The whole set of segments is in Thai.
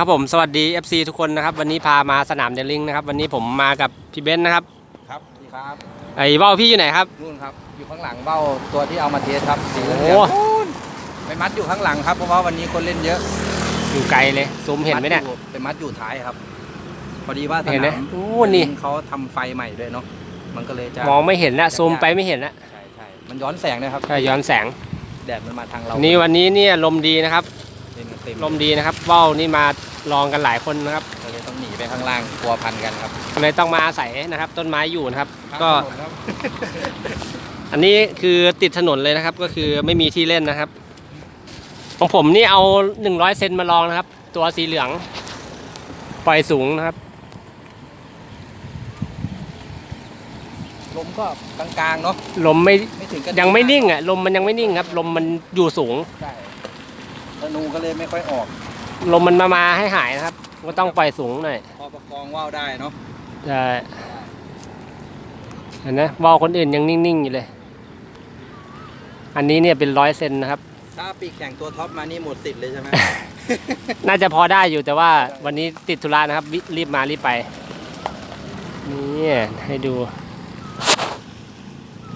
ครับผมสวัสดี FC ทุกคนนะครับ วันนี้พามาสนามเดลลิงนะครับ วันนี้ผมมากับพี่เบนซ์นะครับ ครับดีครับไอ้ว่าวพี่อยู่ไหนครับ นู่นครับ อยู่ข้างหลังเบ้าตัวที่เอามาเทสครับสีเหลืโอ้องๆไปมัดอยู่ข้างหลังครับเพราะว่าวันนี้คนเล่นเยอะอยู่ไกลเลยซูมเห็นไหมเนี่ย ดอไปมัดอยู่ท้ายครับ พอดีว่าสเห็นไหมนามโอ้นี่ เขาทำไฟใหม่ด้วยเนาะมันก็เลยจะมองไม่เห็นละซูมไปไม่เห็นละใช่ใช่มันย้อนแสงนะครับก็ย้อนแสง แดดมันมาทางเรานี่วันนี้เนี่ยลมดีนะครับ เล่นกันเต็มลมดีนะครับว่าวนี่มาลองกันหลายคนนะครับก็เลยต้องหนีไปข้างล่างกลัวพันกันครับเลยต้องมาอาศัยนะครับ ต้นไม้อยู่นะครับ ก็ข้ามถนนครับอันนี้คือติดถนนเลยนะครับ ก็คือไม่มีที่เล่นนะครับ ของผมนี่เอา100เซนมาลองนะครับ ตัวสีเหลือง ปล่อยสูงนะครับ ลมก็กลางๆเนาะลมไม่ ไม่ถึงกับยังไม่นิ่งอะลมมันยังไม่นิ่งครับ ลมมันอยู่สูง ใช่ ธนูก็เลยไม่ค่อยออกลมมันมามาให้หายนะครับ ก็ต้องปล่อยสูงหน่อยพอประคองว่าวได้เนาะใช่เห็นไหมว่าวคนอื่นยังนิ่งๆอยู่เลย อันนี้เนี่ยเป็นร้อยเซนนะครับ ถ้าปีกแข่งตัวท็อปมานี่หมดสิทธิ์เลยใช่ไหม น่าจะพอได้อยู่แต่ว่าวันนี้ติดธุระนะครับวิรีบมารีบไป นี่ให้ดู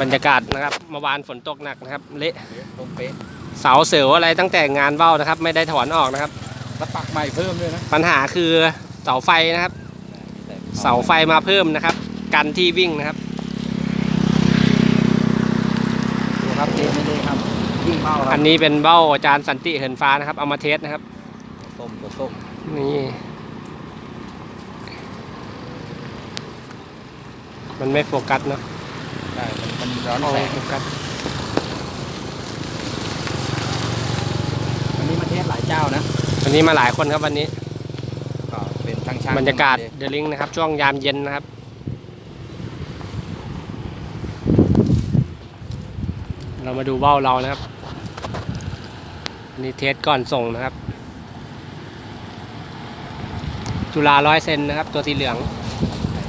บรรยากาศนะครับเมื่อวานฝนตกหนักนะครับ เละตรงเป๊ะ เสาเสืออะไรตั้งแต่งานเบ้านะครับ ไม่ได้ถอนออกนะครับ แล้วปักใหม่เพิ่มด้วยนะปัญหาคือเสาไฟนะครับ เสาไฟมาเพิ่มนะครับ กันที่วิ่งนะครับดูครับนี่ไม่ได้ครับยิ่งเมาคอัรับนนี้เป็นเบ้าอาจารย์สันติเหินฟ้านะครับเอามาเทสนะครับส้มตัวส้มนี่มันไม่โฟกัสเนอะใช่มันมันร้อนเอาแสงโฟกัส วันนี้มาเทสหลายเจ้านะวันนี้มาหลายคนครับวันนี้ก็เป็นช่างช่างบรรยากาศเดลิงนะครับ ช่วงยามเย็นนะครับ เรามาดูเบ้าเรานะครับอันนี่เทสก่อนส่งนะครับ จุฬาร้อยเซนนะครับ ตัวสีเหลือง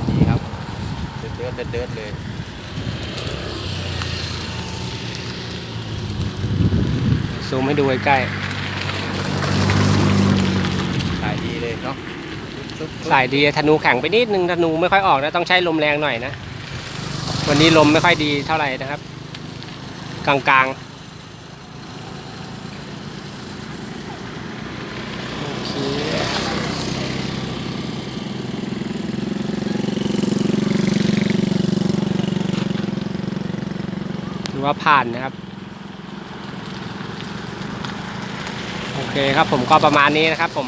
ดีครับเดือดเดือดเดือดเดือดเลยซูมให้ดูใกล้ขายดี เนาะสายดีธนูแข็งไปนิดนึงธนูไม่ค่อยออกนะต้องใช้ลมแรงหน่อยนะ วันนี้ลมไม่ค่อยดีเท่าไหร่นะครับ กลางๆโอเคถือว่าผ่านนะครับโอเคครับผมก็ประมาณนี้นะครับผม